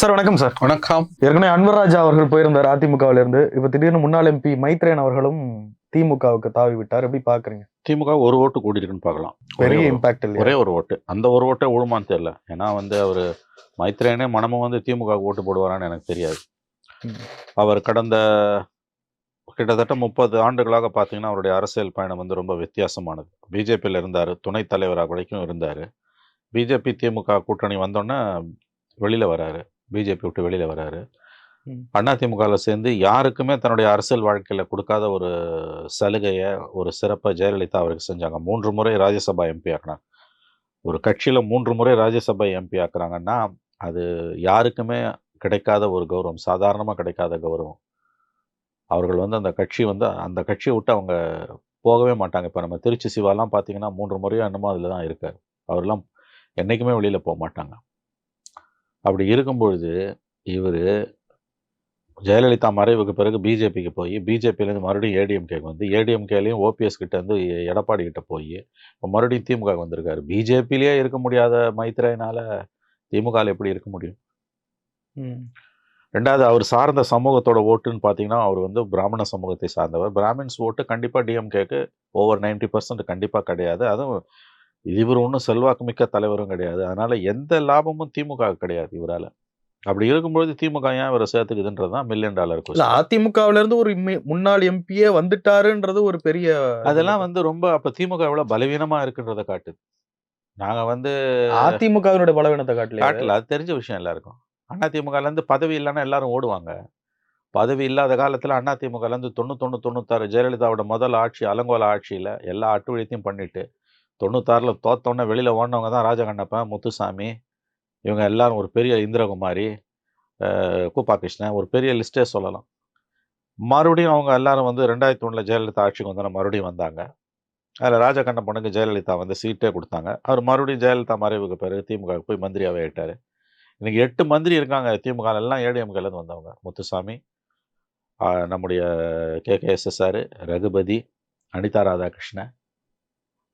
Sir வணக்கம் sir. வணக்கம். ஏற்கனவே அன்வர்ராஜா அவர்கள் போயிருந்தார் அதிமுகவில இருந்து இப்ப திடீர்னு முன்னாள் எம்பி மைத்ரேயன் அவர்களும் திமுகவுக்கு தாவி விட்டார். எப்படி பாக்குறீங்க? திமுக ஒரு ஓட்டு கூடியிருக்குன்னு பார்க்கலாம். பெரிய இம்பாக்ட் இல்லையா? ஒரே ஒரு ஓட்டு. அந்த ஒரு ஓட்டே விழுமான்னு தெரியல. ஏன்னா வந்து அவர் மைத்ரேயனே மனமும் வந்து திமுக ஓட்டு போடுவாரான்னு எனக்கு தெரியாது. அவர் கடந்த கிட்டத்தட்ட முப்பது ஆண்டுகளாக பார்த்தீங்கன்னா அவருடைய அரசியல் பயணம் வந்து ரொம்ப வித்தியாசமானது. பிஜேபியில் இருந்தார் துணைத் தலைவராக வரைக்கும் இருந்தார். பிஜேபி திமுக கூட்டணி வந்தோன்னே வெளியில் வராரு. பிஜேபி விட்டு வெளியில் வராரு. ம். அண்ணா திமுகவில் சேர்ந்து யாருக்குமே தன்னுடைய அரசியல் வாழ்க்கையில் கொடுக்காத ஒரு சலுகையை ஒரு சிறப்பை ஜெயலலிதா அவருக்கு செஞ்சாங்க. மூன்று முறை ராஜ்யசபா எம்பி ஆக்கினாங்க ஒரு கட்சியில் மூன்று முறை ராஜ்யசபா எம்பி ஆக்குறாங்கன்னா அது யாருக்குமே கிடைக்காத ஒரு கௌரவம் சாதாரணமாக கிடைக்காத கௌரவம். அவர்கள் வந்து அந்த கட்சி வந்து அந்த கட்சியை விட்டு அவங்க போகவே மாட்டாங்க. இப்போ நம்ம திருச்சி சிவாலாம் பார்த்தீங்கன்னா மூன்று முறையோ என்னமோ அதில் தான் இருக்கார். அவரெல்லாம் என்றைக்குமே வெளியில் போக மாட்டாங்க. அப்படி இருக்கும் பொழுது இவர் ஜெயலலிதா மறைவுக்கு பிறகு பிஜேபிக்கு போய் பிஜேபியிலேருந்து மறுபடியும் ஏடிஎம்கேக்கு வந்து ஏடிஎம்கேலையும் ஓபிஎஸ் கிட்ட இருந்து எடப்பாடி கிட்ட போய் இப்போ மறுபடியும் திமுக க்கு வந்திருக்காரு. பிஜேபியிலே இருக்க முடியாத மைத்திரையினால திமுகவில் எப்படி இருக்க முடியும்? ம். ரெண்டாவது அவர் சார்ந்த சமூகத்தோட ஓட்டுன்னு பார்த்தீங்கன்னா அவர் வந்து பிராமண சமூகத்தை சார்ந்தவர். பிராமின்ஸ் ஓட்டு கண்டிப்பாக டிஎம்கேக்கு ஓவர் 90% பர்சன்ட் கண்டிப்பாக கிடையாது. அதுவும் இவர் ஒன்றும் செல்வாக்கு மிக்க தலைவரும் கிடையாது. அதனால எந்த லாபமும் திமுக கிடையாது இவரால். அப்படி இருக்கும்பொழுது திமுக ஏன் இவரை சேர்த்துக்குதுன்றது தான் மில்லியன் டாலர் இல்ல கொஸ்டின் அதிமுகவில இருந்து ஒரு முன்னாள் எம்பியே வந்துட்டாருன்றது ஒரு பெரிய அதெல்லாம் வந்து ரொம்ப அப்போ திமுக எவ்வளோ பலவீனமாக இருக்குன்றதை காட்டுது. நாங்கள் வந்து அதிமுகவினுடைய பலவீனத்தை காட்டலையா. காட்டல. அது தெரிஞ்ச விஷயம் எல்லாருக்கும். அண்ணா திமுகலேருந்து பதவி இல்லைன்னா எல்லாரும் ஓடுவாங்க. பதவி இல்லாத காலத்தில் அண்ணா திமுகலேருந்து தொண்ணூத்தொன்று தொண்ணூத்தாறு ஜெயலலிதாவோட முதல் ஆட்சி அலங்கோல ஆட்சியில் எல்லா அட்டுழியத்தையும் பண்ணிட்டு தொண்ணூத்தாறில் தோத்தோன்னே வெளியில் ஓடினவங்க தான் ராஜகண்ணப்பன் முத்துசாமி. இவங்க எல்லாரும் ஒரு பெரிய இந்திரகுமாரி கூப்பா கிருஷ்ணன் ஒரு பெரிய லிஸ்ட்டே சொல்லலாம். மறுபடியும் அவங்க எல்லாரும் வந்து ரெண்டாயிரத்தி ஒன்றில் ஜெயலலிதா ஆட்சிக்கு வந்தோன்னே மறுபடியும் வந்தாங்க. அதில் ராஜகண்ணப்பனுக்கு ஜெயலலிதா வந்து சீட்டே கொடுத்தாங்க. அவர் மறுபடியும் ஜெயலலிதா மறைவுக்கு பிறகு திமுக போய் மந்திரியாகவே ஆகிட்டார் இன்றைக்கி எட்டு மந்திரி இருக்காங்க திமுக எல்லாம் ஏடிஎம்கேலேருந்து வந்தவங்க. முத்துசாமி நம்முடைய கே கே ரகுபதி அனிதா ராதாகிருஷ்ணன்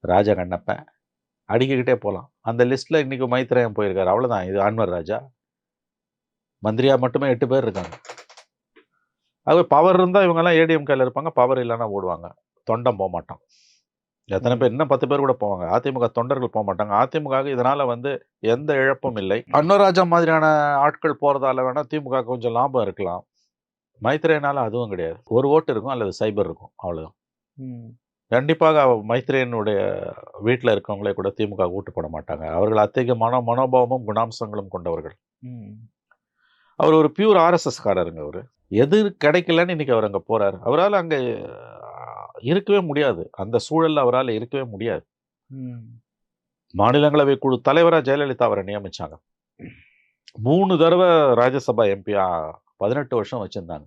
ராஜகண்ணப்பன் அடிக்கிக்கிட்டே போகலாம் அந்த லிஸ்ட்டில் இன்றைக்கி மைத்ரேயன் போயிருக்காரு. அவ்வளோதான் இது அன்வர் ராஜா. மந்திரியா மட்டுமே எட்டு பேர் இருக்காங்க. அது பவர் இருந்தால் இவங்கெல்லாம் ஏடிஎம்கேல இருப்பாங்க. பவர் இல்லைன்னா ஓடுவாங்க. தொண்டம் போக மாட்டான். எத்தனை பேர்? இன்னும் பத்து பேர் கூட போவாங்க. அதிமுக தொண்டர்கள் போக மாட்டாங்க. அதிமுக இதனால் வந்து எந்த இழப்பும் இல்லை. அன்னராஜா மாதிரியான ஆட்கள் போகிறதால வேணால் திமுக கொஞ்சம் லாபம் இருக்கலாம். மைத்திரையினால அதுவும் கிடையாது. ஒரு ஓட்டு இருக்கும் அல்லது சைபர் இருக்கும். அவ்வளோதான் கண்டிப்பாக மைத்ரேயனுடைய வீட்டில் இருக்கவங்களே கூட திமுக ஓட்டு போட மாட்டாங்க. அவர்கள் அத்தகைய மனோ மனோபாவமும் குணாம்சங்களும் கொண்டவர்கள். அவர் ஒரு பியூர் ஆர்எஸ்எஸ் காரருங்க அவர். எது கிடைக்கலன்னு இன்னைக்கு அவர் அங்கே போறாரு. அவரால் அங்கே இருக்கவே முடியாது. அந்த சூழல்ல அவரால் இருக்கவே முடியாது. மாநிலங்களவை குழு தலைவரா ஜெயலலிதா அவரை நியமிச்சாங்க. மூணு தடவை ராஜ்யசபா எம்பியா பதினெட்டு வருஷம் வச்சிருந்தாங்க.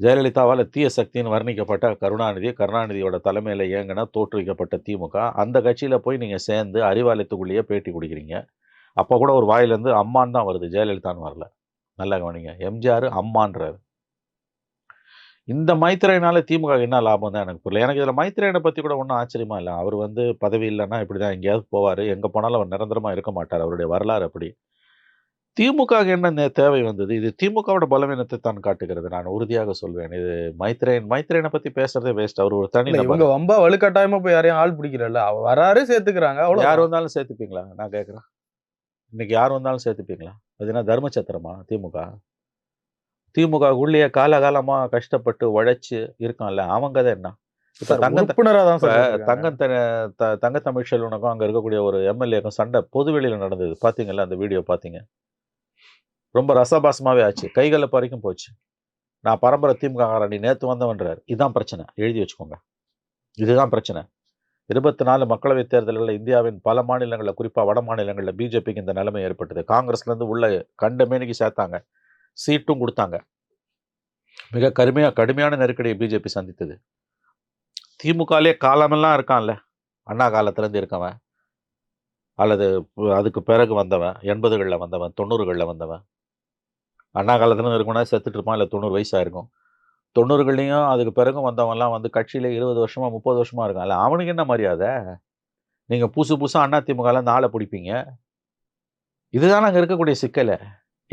ஜெயலலிதாவால் தீய சக்தின்னு வர்ணிக்கப்பட்ட கருணாநிதி கருணாநிதியோட தலைமையில் இயங்கின தோற்றுவிக்கப்பட்ட திமுக. அந்த கட்சியில் போய் நீங்கள் சேர்ந்து அறிவாலயத்துக்குள்ளேயே பேட்டி கொடுக்குறீங்க. அப்போ கூட ஒரு வாயிலேருந்து அம்மான் தான் வருது ஜெயலலிதான்னு வரல. நல்லா கவனிங்க. எம்ஜிஆர் அம்மான்றார். இந்த மைத்திரையினால திமுக என்ன லாபம் தான் எனக்கு புரியல. எனக்கு இதில் மைத்திரையனை பற்றி கூட ஒன்றும் ஆச்சரியமா இல்லை. அவர் வந்து பதவி இல்லைன்னா இப்படி தான் எங்கேயாவது போவார். எங்கே போனாலும் அவர் நிரந்தரமாக இருக்க மாட்டார். அவருடைய வரலாறு அப்படி. திமுக என்ன தேவை வந்தது? இது திமுகவோட பலவீனத்தை தான் காட்டுகிறது. நான் உறுதியாக சொல்வேன். இது மைத்ரேயன் மைத்ரேயனை பத்தி பேசுறதே வேஸ்ட் அவர் ஒரு தனி இவங்க வம்பா வலுக்கட்டாயமா போய் யாரையும் ஆள் பிடிக்கிறல்ல வராரு சேர்த்துக்கிறாங்க யார் அவ்வளவு வந்தாலும் சேர்த்துப்பீங்களா? நான் கேட்குறேன் இன்னைக்கு யார் வந்தாலும் சேர்த்துப்பீங்களா? அது என்ன தர்மச்சத்திரமா திமுக? திமுக உள்ளே காலகாலமா கஷ்டப்பட்டு உழைச்சு இருக்கான்ல. அவங்க கதை என்ன? இப்ப தங்க தான் தங்க த- த- தங்க தமிழ்ச்செல்வனுக்கும் அங்க இருக்கக்கூடிய ஒரு எம்எல்ஏக்கும் சண்டை பொதுவெளியில நடந்தது. பாத்தீங்கல்ல அந்த வீடியோ பாத்தீங்க? ரொம்ப ரசபாசமாகவே ஆச்சு. கைகளில் வரைக்கும் போச்சு. நான் பரம்பரை திமுக நீ நேற்று வந்தவன்றார். இதுதான் பிரச்சனை. எழுதி வச்சுக்கோங்க. இதுதான் பிரச்சனை. இருபத்தி நாலு மக்களவைத் தேர்தலில் இந்தியாவின் பல மாநிலங்களில் குறிப்பாக வட மாநிலங்களில் பிஜேபிக்கு இந்த நிலைமை ஏற்பட்டது. காங்கிரஸ்லேருந்து உள்ள கண்ட மேனிக்கு சேர்த்தாங்க. சீட்டும் கொடுத்தாங்க. மிக கருமையாக கடுமையான நெருக்கடியை பிஜேபி சந்தித்தது. திமுகலே காலமெல்லாம் இருக்கான்ல. அண்ணா காலத்துலேருந்து இருக்கவன். அல்லது அதுக்கு பிறகு வந்தவன் எண்பதுகளில் வந்தவன் தொண்ணூறுகளில் வந்தவன். அண்ணா காலத்தில் இருக்கணும் செத்துட்டு இருப்பான் இல்லை தொண்ணூறு வயசாக இருக்கும் தொண்ணூறுகள்லையும் அதுக்கு பிறகும் வந்தவன்லாம் வந்து கட்சியில் இருபது வருஷமாக முப்பது வருஷமாக இருக்கான்ல அவனுக்கு என்ன மரியாதை? நீங்கள் புதுசு புதுசாக அண்ணா திமுகலேருந்து ஆளை பிடிப்பீங்க? இதுதான் அங்கே இருக்கக்கூடிய சிக்கலை.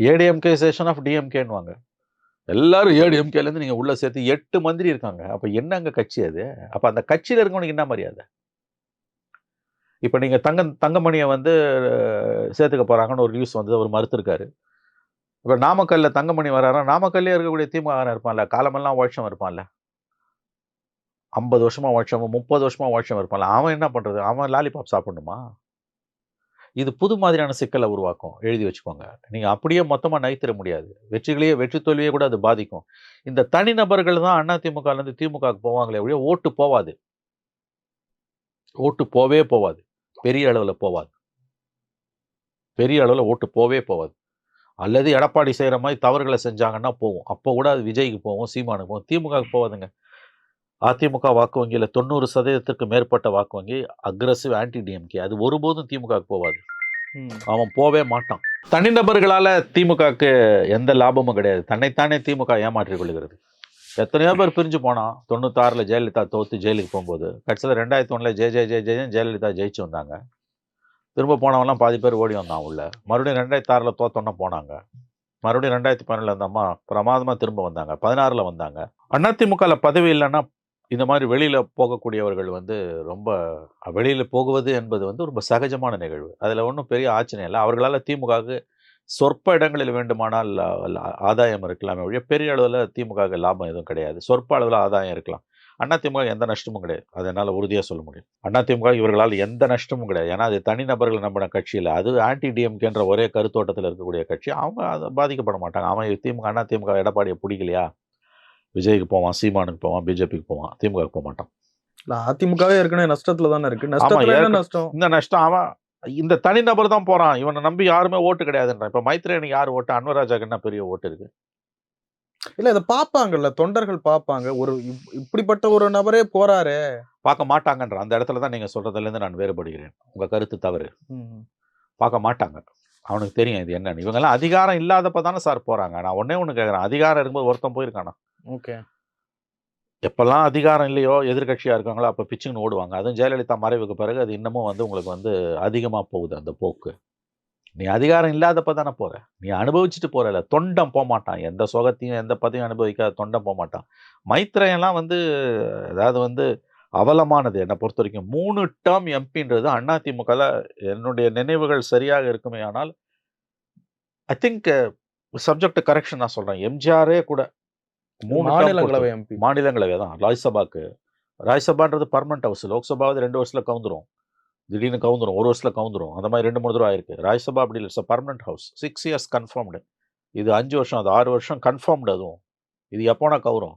ஏடிஎம்கே சேஷன் ஆஃப் டிஎம்கேன்னுவாங்க எல்லாரும் ஏடிஎம்கேலேருந்து நீங்கள் உள்ளே சேர்த்து எட்டு மந்திரி இருக்காங்க. அப்போ என்ன அங்கே கட்சி அது? அப்போ அந்த கட்சியில் இருக்கவனுக்கு என்ன மரியாதை? இப்போ நீங்கள் தங்க தங்கமணியை வந்து சேர்த்துக்க போகிறாங்கன்னு ஒரு நியூஸ் வந்து அவர் மறுத்திருக்காரு. இப்போ நாமக்கல்ல தங்கமணி வராரா? நாமக்கல்லே இருக்கக்கூடிய திமுக இருப்பான்ல. காலமெல்லாம் வருஷம் இருப்பான்ல. ஐம்பது வருஷமா வருஷம் முப்பது வருஷமா வருஷம் இருப்பான்ல. அவன் என்ன பண்ணுறது அவன் லாலிபாப் சாப்பிடணுமா? இது புது மாதிரியான சிக்கலை உருவாக்கும். எழுதி வச்சுக்கோங்க. நீங்கள் அப்படியே மொத்தமாக நகைத்திட முடியாது. வெற்றிகளையே வெற்றி தோல்வியே கூட அது பாதிக்கும். இந்த தனிநபர்கள் தான் அண்ணா திமுகவுக்கு போவாங்களே ஒழிய ஓட்டு போவாது. ஓட்டு போவே போவாது. பெரிய அளவில் போவாது. பெரிய அளவில் ஓட்டு போவே போவாது. அல்லது எடப்பாடி செய்கிற மாதிரி தவறுகளை செஞ்சாங்கன்னா போகும் அப்போ கூட அது விஜய்க்கு போகும் சீமானுக்கு போகும் திமுகவுக்கு போவாதுங்க அதிமுக வாக்கு வங்கியில் தொண்ணூறு சதவீதத்திற்கு மேற்பட்ட வாக்கு வங்கி அக்ரஸிவ் ஆன்டி டிஎம்கே அது ஒருபோதும் திமுகவுக்கு போவாது. அவன் போவே மாட்டான். தனிநபர்களால் திமுகவுக்கு எந்த லாபமும் கிடையாது. தன்னைத்தானே திமுக ஏமாற்றிக் கொள்கிறது. எத்தனையோ பேர் பிரிஞ்சு போனான் தொண்ணூத்தாறில் ஜெயலலிதா தோத்து ஜெயிலுக்கு போகும்போது கடைசியில் ரெண்டாயிரத்தி ஒன்றில் ஜெய ஜெய ஜெய ஜெயன் ஜெயலலிதா ஜெயிச்சு வந்தாங்க. திரும்ப போனவெல்லாம் பாதி பேர் ஓடி வந்தான் உள்ள. மறுபடியும் ரெண்டாயிரத்தி ஆறில் தோத்தோன்னே போனாங்க. மறுபடியும் ரெண்டாயிரத்தி பதினேழுல அந்த அம்மா பிரமாதமாக திரும்ப வந்தாங்க. பதினாறில் வந்தாங்க. அதிமுகவில் பதவி இல்லைன்னா இந்த மாதிரி வெளியில் போகக்கூடியவர்கள் வந்து ரொம்ப வெளியில் போகுவது என்பது வந்து ரொம்ப சகஜமான நிகழ்வு. அதில் ஒன்றும் பெரிய ஆச்சரியம் இல்லை. அவர்களால் திமுகவுக்கு சொற்ப இடங்களில் வேண்டுமானால் ஆதாயம் இருக்கலாமே. ஒழிய பெரிய அளவில் திமுகவுக்கு லாபம் எதுவும் கிடையாது. சொற்ப அளவில் ஆதாயம் இருக்கலாம். அண்ணா திமுக எந்த நஷ்டமும் கிடையாது. அது என்னால் உறுதியாக சொல்ல முடியும். அண்ணா திமுக இவர்களால் எந்த நஷ்டமும் கிடையாது. ஏன்னா அது தனிநபர்கள் நம்பின கட்சியில் அது ஆன்டி டிஎம்கேன்ற ஒரே கருத்தோட்டத்தில் இருக்கக்கூடிய கட்சி. அவங்க அதை பாதிக்கப்பட மாட்டாங்க. அவன் திமுக அண்ணா திமுக எடப்பாடியை பிடிக்கலையா? விஜய்க்கு போவான் சீமானுக்கு போவான் பிஜேபிக்கு போவான் திமுகவுக்கு போக மாட்டான். இல்ல, அதிமுகவே ஏற்கனவே நஷ்டத்துல தானே இருக்கு. ஏற்க- நஷ்டம்? இந்த நஷ்டம் அவன் இந்த தனிநபர் தான் போறான். இவனை நம்பி யாருமே ஓட்டு கிடையாதுன்றான். இப்ப மைத்ரேனுக்கு யார் ஓட்டு? அன்வராஜாக்கு என்ன பெரிய ஓட்டு இருக்கு? இல்ல இத பாப்பாங்கல்ல தொண்டர்கள் பாப்பாங்க. ஒரு இப்- இப்படிப்பட்ட ஒரு நபரே போறாரு. பார்க்க மாட்டாங்கன்ற அந்த இடத்துல தான் நீங்க சொல்றதுல இருந்து நான் வேறுபடுகிறேன். உங்க கருத்து தவறு. பார்க்க மாட்டாங்க. அவனுக்கு தெரியும் இது என்னன்னு. இவங்கெல்லாம் அதிகாரம் இல்லாதப்ப தானே சார் போறாங்க. நான் ஒன்னே ஒன்று கேட்குறேன் அதிகாரம் இருக்கும்போது ஒருத்தன் போயிருக்கானா? ஓகே. எப்பெல்லாம் அதிகாரம் இல்லையோ எதிர்க்கட்சியா இருக்காங்களோ அப்போ பிச்சுன்னு ஓடுவாங்க. அதுவும் ஜெயலலிதா மறைவுக்கு பிறகு அது இன்னமும் வந்து உங்களுக்கு வந்து அதிகமா போகுது அந்த போக்கு. நீ அதிகாரம் இல்லாதப்ப தானே போற? நீ அனுபவிச்சுட்டு போறல தொண்டம் போக மாட்டான் எந்த சுகத்தையும் எந்த பதையும் அனுபவிக்காத தொண்டம் போக மாட்டான் மைத்ரேயெல்லாம் வந்து அதாவது வந்து அவலமானது என்னை பொறுத்த வரைக்கும் மூணு டேர்ம் எம்பின்றது அதிமுகல என்னுடைய நினைவுகள் சரியாக இருக்குமே ஆனால் ஐ திங்க் சப்ஜெக்ட் கரெக்ஷன் நான் சொல்றேன். எம்ஜிஆரே கூட மூணு மாநிலங்களவை எம்பி மாநிலங்களவை தான் ராஜ்சபாக்கு ராஜ்சபான்றது பர்மனெண்ட் ஹவுஸ் லோக்சபாவது ரெண்டு வருஷத்துல கவுந்துரும். திடீர்னு கவுந்துரும். ஒரு வருஷத்தில் கவுந்துரும். அந்த மாதிரி ரெண்டு மூணு தடவை ஆயிருக்கு. ராஜ்யசபா அப்படி இல்லை. Permanent house six years confirmed இது அஞ்சு வருஷம் அது ஆறு வருஷம் கன்ஃபார்ம்டு அதுவும். இது எப்போனா கவுரும்.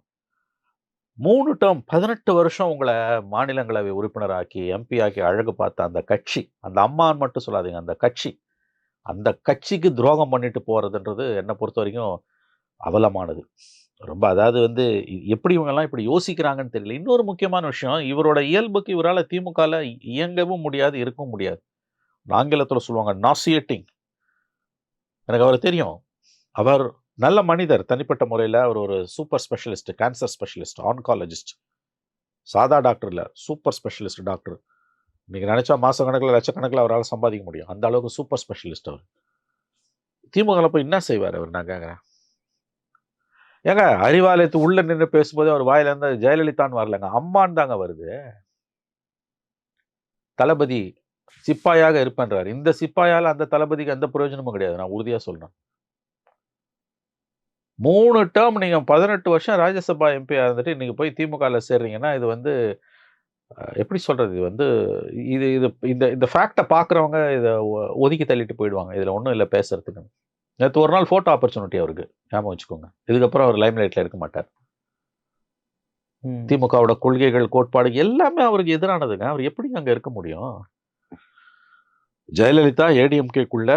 மூணு டேர்ம் பதினெட்டு வருஷம் உங்களை மாநிலங்களவை உறுப்பினராக்கி எம்பி ஆக்கி அழகு பார்த்த அந்த கட்சி அந்த அம்மான்னு மட்டும் சொல்லாதீங்க. அந்த கட்சி. அந்த கட்சிக்கு துரோகம் பண்ணிட்டு போகிறதுன்றது என்னை பொறுத்த வரைக்கும் அவலமானது. ரொம்ப அதாவது வந்து எப்படி இவங்கெல்லாம் இப்படி யோசிக்கிறாங்கன்னு தெரியல. இன்னொரு முக்கியமான விஷயம் இவரோட இயல்புக்கு இவரால் திமுகவில் இயங்கவும் முடியாது இருக்கவும் முடியாது. ஆங்கிலத்தில் சொல்லுவாங்க நாசியேட்டிங் எனக்கு அவர் தெரியும். அவர் நல்ல மனிதர் தனிப்பட்ட முறையில் அவர் ஒரு super specialist cancer specialist oncologist. சாதா டாக்டர் இல்லை சூப்பர் ஸ்பெஷலிஸ்ட் டாக்டர். நீங்கள் நினச்சா மாத கணக்கில் லட்சக்கணக்கில் அவரால் சம்பாதிக்க முடியும். அந்த அளவுக்கு சூப்பர் ஸ்பெஷலிஸ்ட் அவர். திமுகவில் போய் என்ன செய்வார் அவர் நான் கேட்குறேன் ஏங்க அறிவாலயத்து உள்ள நின்று பேசும்போது அவர் வாயில இருந்து ஜெயலலிதான்னு வரலங்க. அம்மான்னு தாங்க வருது. தளபதி சிப்பாயாக இருப்பேன்றார். இந்த சிப்பாயால அந்த தளபதிக்கு எந்த பிரயோஜனமும் கிடையாது. நான் உறுதியாக சொல்றேன். மூணு டேர்ம் நீங்க பதினெட்டு வருஷம் ராஜ்யசபா எம்பியாக இருந்துட்டு இன்றைக்கி போய் திமுகவில் சேர்றீங்கன்னா இது வந்து எப்படி சொல்றது? இது வந்து இது இது இந்த இந்த ஃபேக்டை பார்க்குறவங்க இதை ஒ- ஒதுக்கி தள்ளிட்டு போயிடுவாங்க. இதுல ஒன்றும் இல்லை பேசுறதுக்கு நேற்று ஒரு நாள் ஃபோட்டோ ஆப்பர்ச்சுனிட்டி அவருக்கு. ஞாபகம் வச்சுக்கோங்க. இதுக்கப்புறம் அவர் லைம் லைட்ல இருக்க மாட்டார். திமுகவோட கொள்கைகள் கோட்பாடு எல்லாமே அவருக்கு எதிரானதுங்க. அவர் எப்படி அங்க இருக்க முடியும்? ஜெயலலிதா ஏடிஎம்கேக்குள்ள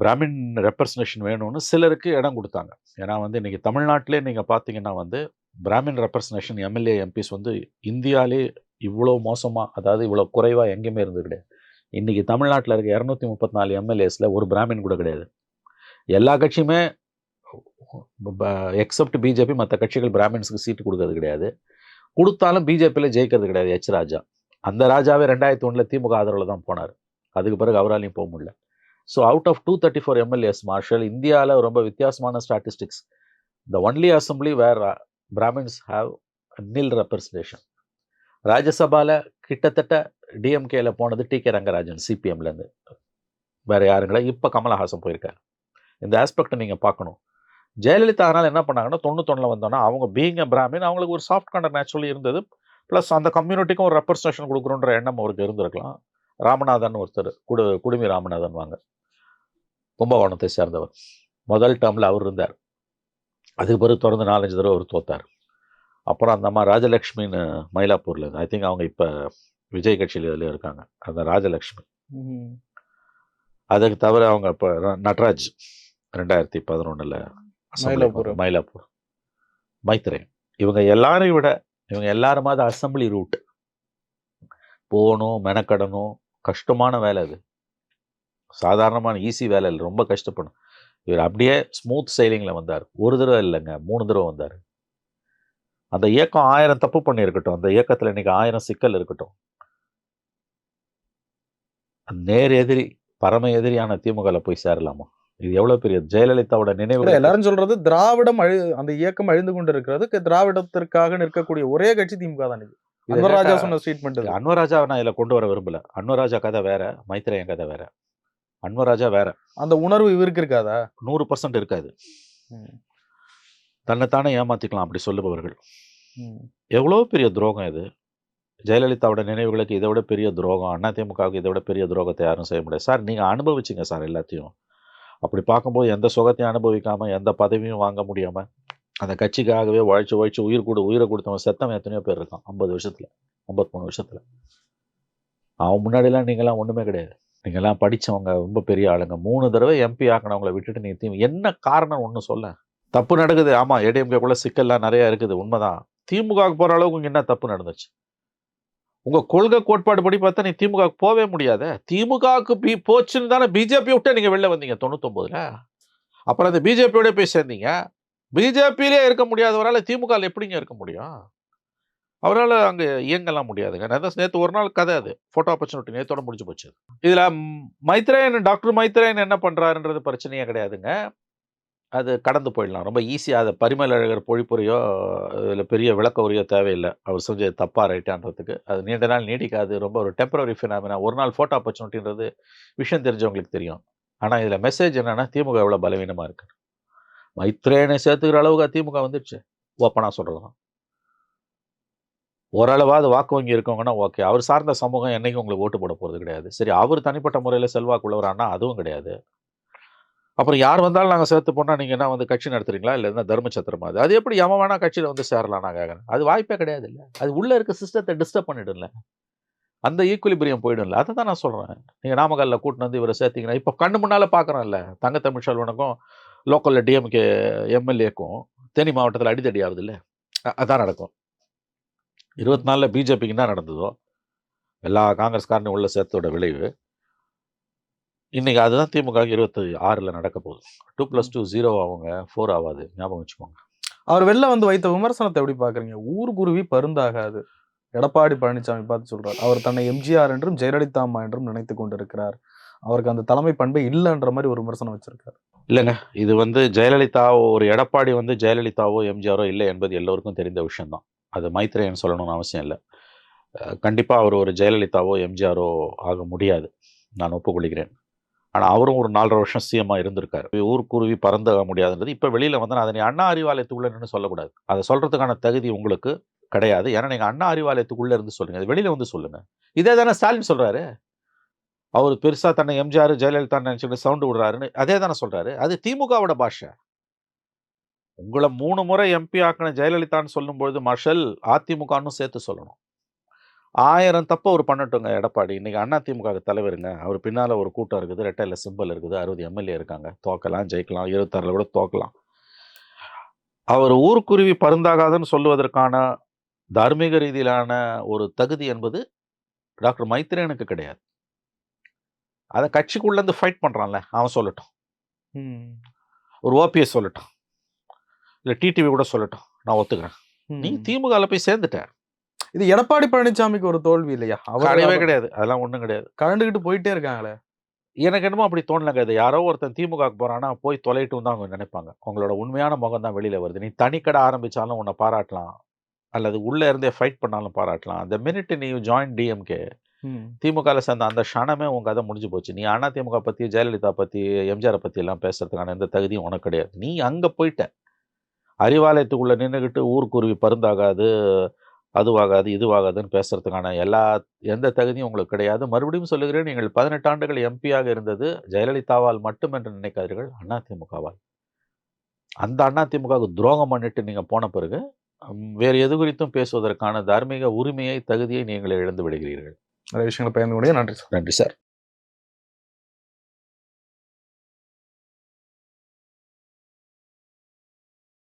பிராமின் ரெப்ரசன்டேஷன் வேணும்னு சிலருக்கு இடம் கொடுத்தாங்க. ஏன்னா வந்து இன்னைக்கு தமிழ்நாட்டிலே நீங்க பார்த்தீங்கன்னா வந்து பிராமின் ரெப்ரசன்டேஷன் எம்எல்ஏ எம்பிஸ் வந்து இந்தியாலே இவ்வளோ மோசமா அதாவது இவ்வளோ குறைவா எங்கேயுமே இருந்தது கிடையாது. இன்னைக்கு தமிழ்நாட்டில் இருக்க இரநூத்தி முப்பத்தி நாலு எம்எல்ஏஸ்ல ஒரு பிராமின் கூட கிடையாது. எல்லா கட்சியுமே எக்ஸப்ட் பிஜேபி மற்ற கட்சிகள் பிராமின்ஸுக்கு சீட்டு கொடுக்கறது கிடையாது. கொடுத்தாலும் பிஜேபியில் ஜெயிக்கிறது கிடையாது எச் ராஜா. அந்த ராஜாவே ரெண்டாயிரத்தி ஒன்றில் திமுக ஆதரவில் தான் போனார். அதுக்கு பிறகு அவராலையும் போக முடியல. So out of two thirty four MLAs marshal இந்தியாவில் ரொம்ப வித்தியாசமான statistics the only assembly where brahmins have nil representation ராஜ்யசபாவில் கிட்டத்தட்ட டிஎம்கேல போனது டி கே ரங்கராஜன் சிபிஎம்லேருந்து வேறு யாருங்களா? இப்போ கமலஹாசன் போயிருக்காரு. இந்த ஆஸ்பெக்டை நீங்கள் பார்க்கணும். ஜெயலலிதா அதனால் என்ன பண்ணாங்கன்னா தொண்ணூத்தொன்னில் வந்தோன்னா அவங்க பீங் அ பிராமின் அவங்களுக்கு ஒரு சாஃப்ட் கார்னர் நேச்சுரலி இருந்தது. ப்ளஸ் அந்த கம்யூனிட்டிக்கும் ஒரு ரெப்ரசன்டேஷன் கொடுக்குறோன்ற எண்ணம் அவருக்கு இருந்திருக்கலாம். ராமநாதன் ஒருத்தர் குடு குடுமி ராமநாதன் வாங்க. கும்பகோணத்தை சேர்ந்தவர். முதல் டேர்மில் அவர் இருந்தார். அதுக்கு பிறகு தொடர்ந்து நாலஞ்சு தடவை அவர் தோத்தார். அப்புறம் அந்த அம்மா ராஜலக்ஷ்மின்னு மயிலாப்பூரில் ஐ திங்க் அவங்க இப்போ விஜய் கட்சியில் இதில் இருக்காங்க. அந்த ராஜலக்ஷ்மி. அதுக்கு தவிர அவங்க இப்போ நட்ராஜ். ரெண்டாயிரத்தி பதினொன்றில் மயிலாப்பூர். மயிலாப்பூர். மைத்ரேயன் இவங்க எல்லாரையும் விட இவங்க எல்லாருமாவது அசம்பிளி ரூட். போகணும் மெனக்கடணும். கஷ்டமான வேலை அது. சாதாரணமான ஈஸி வேலை இல்லை. ரொம்ப கஷ்டப்படும் இவர் அப்படியே ஸ்மூத் சைலிங்கில் வந்தார். ஒரு தடவை இல்லைங்க மூணு தடவை வந்தார். அந்த இயக்கம் ஆயிரம் தப்பு பண்ணியிருக்கட்டும். அந்த இயக்கத்தில் இன்னைக்கு ஆயிரம் சிக்கல் இருக்கட்டும். நேர் எதிரி பரம எதிரியான திமுகல போய் சேரலாமா? இது எவ்வளவு பெரிய ஜெயலலிதாவோட நினைவு எல்லாரும் சொல்றது திராவிடம் அழி அந்த இயக்கம் அழிந்து கொண்டு இருக்கிறது திராவிடத்திற்காக நிற்கக்கூடிய ஒரே கட்சி திமுக தான் இது. அன்வர் ராஜா சொன்ன ஸ்டேட்மெண்ட் அன்வராஜா நான் இதுல கொண்டு வர விரும்பல. அன்வராஜா கதை வேற மைத்ரேயன் கதை வேற. அன்வராஜா வேற. அந்த உணர்வு இவருக்கு இருக்காதா? நூறு பர்சன்ட் இருக்காது. தன்னைத்தானே ஏமாத்திக்கலாம் அப்படி சொல்லுபவர்கள். எவ்வளோ பெரிய துரோகம் இது? ஜெயலலிதாவோட நினைவுகளுக்கு இதை விட பெரிய துரோகம் அதிமுகவுக்கு இதை விட பெரிய துரோகத்தை யாரும் செய்ய முடியாது. சார் நீங்கள் அனுபவிச்சிங்க சார் எல்லாத்தையும். அப்படி பார்க்கும்போது எந்த சுகத்தையும் அனுபவிக்காமல் எந்த பதவியும் வாங்க முடியாமல் அந்த கட்சிக்காகவே உழைச்சி உழைச்சி உயிர் கொடு உயிரை கொடுத்தவன் செத்தவன் எத்தனையோ பேர் இருக்கான். ஐம்பது வருஷத்துல ஐம்பத்தி மூணு வருஷத்துல. அவன் முன்னாடிலாம் நீங்களாம் ஒன்றுமே கிடையாது. நீங்களாம் படிச்சவங்க ரொம்ப பெரிய ஆளுங்க. மூணு தடவை எம்பி ஆக்கினவங்கள விட்டுட்டு நீ தீ- என்ன காரணம் ஒன்று சொல்ல? தப்பு நடக்குது. ஆமா ஏடிஎம்கேக்குள்ள சிக்கல்லாம் நிறையா இருக்குது. உண்மைதான். திமுகவுக்கு போகிற அளவுக்கு இங்கே என்ன தப்பு நடந்துச்சு? உங்கள் கொள்கை கோட்பாடு படி பார்த்தா நீ திமுகவுக்கு போவே முடியாத. திமுகவுக்கு பி போச்சுன்னு தானே பிஜேபி விட்டு நீங்கள் வெளில வந்தீங்க தொண்ணூத்தொம்போதில். அப்புறம் அந்த பிஜேபியோட போய் சேர்ந்தீங்க. பிஜேபியிலே இருக்க முடியாதவரால் திமுகவில் எப்படிங்க இருக்க முடியும்? அவரால் அங்கே இயங்கலாம் முடியாதுங்க. நான் தான் நேற்று ஒரு நாள் கதை அது. ஃபோட்டோ ஆப்பர்ச்சுனிட்டி நேத்தோட முடிஞ்சு போச்சு. இதில் மைத்ரேயன் டாக்டர் மைத்ரேயன் என்ன பண்ணுறாருன்றது பிரச்சனையே கிடையாதுங்க. அது கடந்து போயிடலாம். ரொம்ப ஈஸியாக அதை பரிமலழகர் பொழிப்புரையோ இதில் பெரிய விளக்க உரையோ தேவையில்லை. அவர் செஞ்சது தப்பாக ரைட்டான்றதுக்கு அது நீண்ட நாள் நீடிக்காது. ரொம்ப ஒரு டெம்பரரி ஃபினாமினா ஒரு நாள் ஃபோட்டோ ஆப்பர்ச்சுனிட்டின்றது விஷயம் தெரிஞ்சவங்களுக்கு தெரியும். ஆனால் இதில் மெசேஜ் என்னென்னா திமுக எவ்வளோ பலவீனமாக இருக்கு. மைத்ரேனை சேர்த்துக்கிற அளவுக்கு திமுக வந்துடுச்சு ஓப்பனாக சொல்கிறதும் ஓரளவாவது வாக்கு வங்கி இருக்கவங்கன்னா ஓகே அவர் சார்ந்த சமூகம் என்றைக்கும் உங்களுக்கு ஓட்டு போட போகிறது கிடையாது. சரி அவர் தனிப்பட்ட முறையில் செல்வாக்கு உள்ளவரானா அதுவும் கிடையாது. அப்புறம் யார் வந்தாலும் நாங்கள் சேர்த்து போனால் நீங்கள் என்ன வந்து கட்சி நடத்துறீங்களா? இல்லை என்ன தர்மச்சத்திரமா அது அது எப்படி எவன் வேணா கட்சியில் வந்து சேரலாம் நாங்கள் கேட்குறேன் அது வாய்ப்பே கிடையாது இல்லை. அது உள்ளே இருக்க சிஸ்டத்தை டிஸ்டர்ப் பண்ணிடும்ல. அந்த ஈக்குலிபிரியம் போயிடும்ல. அதை தான் நான் சொல்கிறேன் நீங்கள் நாமக்கல்ல கூட்டின்னு வந்து இவரை சேர்த்தீங்கன்னா இப்போ கண்ணு முன்னால் பார்க்குறோம்ல தங்க தமிழ்ச்செல்வனுக்கும் லோக்கலில் டிஎம்கே எம்எல்ஏக்கும் தேனி மாவட்டத்தில் அடித்தடி ஆகுது இல்லை அதான் நடக்கும். இருபத்தி நாலில் பிஜேபிக்கு என்ன நடந்ததோ எல்லா காங்கிரஸ்காரனையும் உள்ள சேர்த்தோட விளைவு. இன்னைக்கு அதுதான் திமுக இருபத்தி ஆறில் நடக்க போகுது. டூ ப்ளஸ் டூ ஜீரோ அவங்க ஃபோர் ஆகாது. ஞாபகம் வச்சுக்கோங்க. அவர் வெளில வந்து வைத்த விமர்சனத்தை எப்படி பாக்குறீங்க ஊர்குருவி பருந்தாகாது. எடப்பாடி பழனிசாமி பார்த்து சொல்றார். அவர் தன்னை எம்ஜிஆர் என்றும் ஜெயலலிதா அம்மா என்றும் நினைத்து கொண்டிருக்கிறார். அவருக்கு அந்த தலைமை பண்பே இல்லைன்ற மாதிரி ஒரு விமர்சனம் வச்சிருக்காரு. இல்லைங்க. இது வந்து ஜெயலலிதாவோ ஒரு எடப்பாடி வந்து ஜெயலலிதாவோ எம்ஜிஆரோ இல்லை என்பது எல்லோருக்கும் தெரிந்த விஷயம்தான். அது மைத்ரேயன் சொல்லணும்னு அவசியம் இல்லை. கண்டிப்பாக அவர் ஒரு ஜெயலலிதாவோ எம்ஜிஆரோ ஆக முடியாது. நான் ஒப்புக்கொள்கிறேன். ஆனால் அவரும் ஒரு நாலரை வருஷம் சிஎம்மாக இருந்திருக்காரு. ஊர்க்குருவி பறந்த முடியாதுன்றது. இப்போ வெளியில் வந்து நான் அதை நீ அண்ணா அறிவாலயத்துக்குள்ளன்னு சொல்லக்கூடாது. அதை சொல்கிறதுக்கான தகுதி உங்களுக்கு கிடையாது. ஏன்னா நீங்கள் அண்ணா அறிவாலயத்துக்குள்ளே இருந்து சொல்லுங்கள் அது வெளியில் வந்து சொல்லுங்கள் இதே தானே ஸ்டாலின் சொல்கிறாரு அவர் பெருசாக தன்னை எம்ஜிஆர் ஜெயலலிதா நினச்சிட்டு சவுண்டு விடுறாருன்னு அதே தானே சொல்கிறாரு அது திமுகவோட பாஷை. உங்களை மூணு முறை எம்பி ஆக்கின ஜெயலலிதான்னு சொல்லும்பொழுது மஷல் அதிமுகன்னு சேர்த்து சொல்லணும். ஆயிரம் தப்பு அவர் பண்ணட்டுங்க எடப்பாடி. இன்னைக்கு அண்ணா திமுக தலைவருங்க. அவர் பின்னால் ஒரு கூட்டம் இருக்குது. ரெட்டையில் சிம்பிள் இருக்குது. அறுபது எம்எல்ஏ இருக்காங்க. தோக்கலாம் ஜெயிக்கலாம். இருபத்தாறில் கூட தோக்கலாம். அவர் ஊர்க்குருவி பருந்தாகாதுன்னு சொல்லுவதற்கான தார்மீக ரீதியிலான ஒரு தகுதி என்பது டாக்டர் மைத்ரேனுக்கு கிடையாது. அதை கட்சிக்குள்ளேருந்து ஃபைட் பண்ணுறான்ல அவன் சொல்லட்டும். ஒரு ஓபிஎஸ் சொல்லட்டும். இல்லை டிடிவி கூட சொல்லட்டும். நான் ஒத்துக்கிறேன். நீ திமுகவில் போய் சேர்ந்துட்ட. இது எடப்பாடி பழனிசாமிக்கு ஒரு தோல்வி இல்லையா? அவர் கிடையாது. அதெல்லாம் ஒன்றும் கிடையாது. கலந்துகிட்டு போயிட்டே இருக்காங்களே? எனக்கு என்னமோ அப்படி தோணலங்க. இது யாரோ ஒருத்தன் திமுகவுக்கு போறான்னா போய் தொலைட்டும் தான் அவங்க நினைப்பாங்க. உங்களோட உண்மையான முகம் தான் வெளியில வருது. நீ தனிக்கடை ஆரம்பிச்சாலும் உன்னை பாராட்டலாம். அல்லது உள்ள இருந்தே ஃபைட் பண்ணாலும் பாராட்டலாம். அந்த மினிட் நீ ஜாயின் டிஎம்கே ம். திமுகல சேர்ந்த அந்த க்ஷணமே உன் கதை முடிஞ்சு போச்சு. நீ அண்ணா திமுக பத்தி ஜெயலலிதா பத்தி எம்ஜிஆரை பத்தி எல்லாம் பேசுறதுக்கான எந்த தகுதியும் உனக்கு கிடையாது. நீ அங்க போயிட்ட. அறிவாலயத்துக்குள்ள நின்றுக்கிட்டு ஊர்க்குருவி பருந்தாகாது அதுவாகாது இதுவாகாதுன்னு பேசுறதுக்கான எல்லா எந்த தகுதியும் உங்களுக்கு கிடையாது. மறுபடியும் சொல்லுகிறேன் நீங்கள் பதினெட்டு ஆண்டுகள் எம்பியாக இருந்தது ஜெயலலிதாவால் மட்டும் என்று நினைக்காதீர்கள் அதிமுகவால் அந்த அதிமுகவுக்கு துரோகம் பண்ணிட்டு நீங்க போன பிறகு வேறு எது குறித்தும் பேசுவதற்கான தார்மீக உரிமையை தகுதியை நீங்கள் இழந்து விடுகிறீர்கள். நிறைய விஷயங்களை பயந்து நன்றி சார். நன்றி சார்.